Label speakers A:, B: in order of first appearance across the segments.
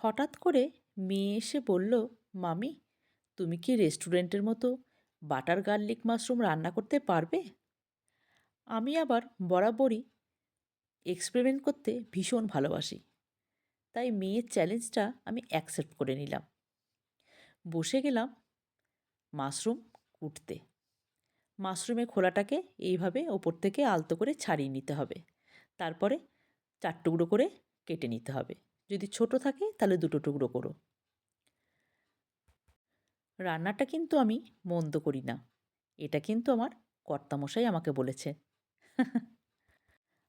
A: হঠাৎ করে মেয়ে এসে বলল, মামি, তুমি কি রেস্টুরেন্টের মতো বাটার গার্লিক মাশরুম রান্না করতে পারবে? আমি আবার বরাবরই এক্সপেরিমেন্ট করতে ভীষণ ভালোবাসি, তাই মেয়ের চ্যালেঞ্জটা আমি অ্যাকসেপ্ট করে নিলাম। বসে গেলাম মাশরুম কুটতে। মাশরুমের খোলাটাকে এইভাবে ওপর থেকে আলতো করে ছাড়িয়ে নিতে হবে, তারপরে চার টুকরো করে কেটে নিতে হবে। যদি ছোট থাকে তাহলে দুটো টুকরো করো। রান্নাটা কিন্তু আমি মন্দ করি না। এটা কিন্তু আমার কর্তামশাই আমাকে বলেছে।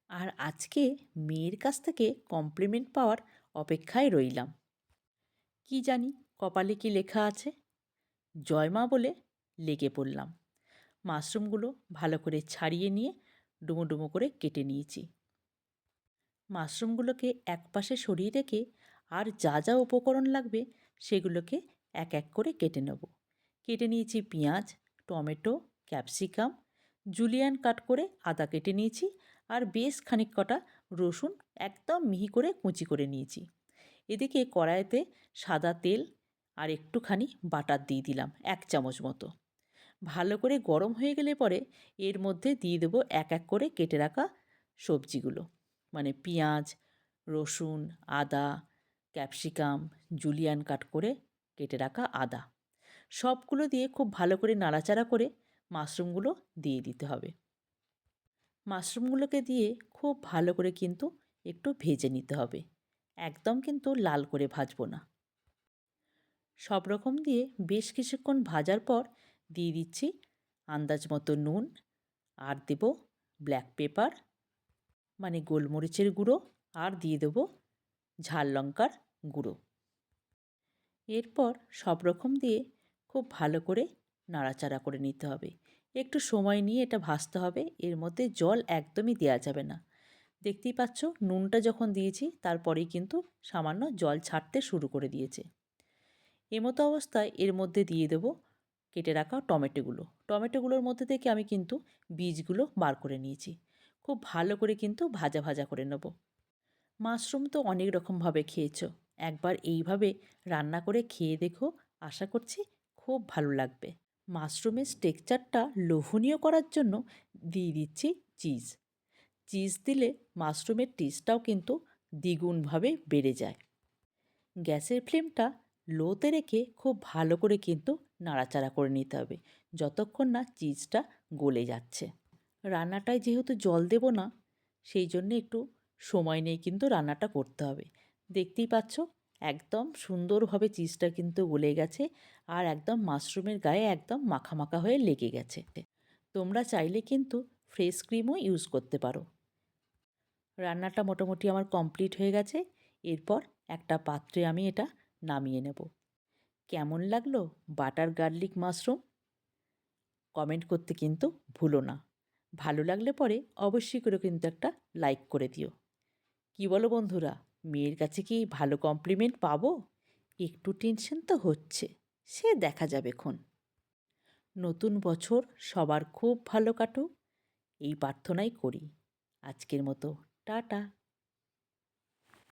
A: আর আজকে মেয়ের কাছ থেকে কমপ্লিমেন্ট পাওয়ার অপেক্ষায় রইলাম। কি জানি কপালে কি লেখা আছে? জয়মা বলে লেগে পড়লাম। মাশরুমগুলো ভালো করে ছাড়িয়ে নিয়ে ডুমো ডুমো করে কেটে নিয়েছি। মাশরুমগুলোকে একপাশে সরিয়ে রেখে আর যা যা উপকরণ লাগবে সেগুলোকে এক এক করে কেটে নেব। কেটে নিয়েছি পেঁয়াজ, টমেটো, ক্যাপসিকাম, জুলিয়ান কাট করে আদা কেটে নিয়েছি আর বেশ খানিক কটা রসুন একদম মিহি করে কুচি করে নিয়েছি। এদিকে কড়াইতে সাদা তেল আর একটুখানি বাটার দিয়ে দিলাম, এক চামচ মতো। ভালো করে গরম হয়ে গেলে পরে এর মধ্যে দিয়ে দেবো এক এক করে কেটে রাখা সবজিগুলো। মানে পেঁয়াজ, রসুন, আদা, ক্যাপসিকাম, জুলিয়ান কাট করে কেটে রাখা আদা। সবগুলো দিয়ে খুব ভালো করে নাড়াচাড়া করে মাশরুমগুলো দিয়ে দিতে হবে। মাশরুমগুলোকে দিয়ে খুব ভালো করে কিন্তু একটু ভেজে নিতে হবে। একদম কিন্তু লাল করে ভাজবো না। সব রকম দিয়ে বেশ কিছুক্ষণ ভাজার পর দিয়ে দিচ্ছি আন্দাজ মতো নুন, আর দেব ব্ল্যাক পেপার মানে গোলমরিচের গুঁড়ো আর দিয়ে দেবো ঝাল লঙ্কার গুঁড়ো। এরপর সব রকম দিয়ে খুব ভালো করে নাড়াচাড়া করে নিতে হবে। একটু সময় নিয়ে এটা ভাজতে হবে, এর মধ্যে জল একদমই দেওয়া যাবে না। দেখতেই পাচ্ছ, নুনটা যখন দিয়েছি, তারপরেই কিন্তু সামান্য জল ছাড়তে শুরু করে দিয়েছে। এমতো অবস্থায় এর মধ্যে দিয়ে দেব কেটে রাখা টমেটোগুলো। টমেটোগুলোর মধ্যে থেকে আমি কিন্তু বীজগুলো বার করে নিয়েছি। খুব ভালো করে কিন্তু ভাজা ভাজা করে নেব। মাশরুম তো অনেক রকমভাবে খেয়েছো। একবার এইভাবে রান্না করে খেয়ে দেখো, আশা করছি খুব ভালো লাগবে। মাশরুমের স্টেকচারটা লোভনীয় করার জন্য দিয়ে দিচ্ছি চিজ। চিজ দিলে মাশরুমের টেস্টটাও কিন্তু দ্বিগুণভাবে বেড়ে যায়। গ্যাসের ফ্লেমটা লোতে রেখে খুব ভালো করে কিন্তু নাড়াচাড়া করে নিতে হবে, যতক্ষণ না চিজটা গলে যাচ্ছে। রান্নাটায় যেহেতু জল দেব না, সেই জন্যে একটু সময় নিয়ে কিন্তু রান্নাটা করতে হবে। দেখতেই পাচ্ছ, একদম সুন্দরভাবে চিজটা কিন্তু গলে গেছে আর একদম মাশরুমের গায়ে একদম মাখা মাখা হয়ে লেগে গেছে। তোমরা চাইলে কিন্তু ফ্রেশ ক্রিমও ইউজ করতে পারো। রান্নাটা মোটামুটি আমার কমপ্লিট হয়ে গেছে, এরপর একটা পাত্রে আমি এটা নামিয়ে নেব। কেমন লাগল বাটার গার্লিক মাশরুম কমেন্ট করতে কিন্তু ভুলো না। ভালো লাগলে পরে অবশ্যই করে কিন্তু একটা লাইক করে দিও। কি বলো বন্ধুরা, মেয়ের কাছে কি ভালো কমপ্লিমেন্ট পাবো? একটু টেনশন তো হচ্ছে, সে দেখা যাবে খন নতুন বছর সবার খুব ভালো কাটুক, এই প্রার্থনাই করি। আজকের মতো, টাটা।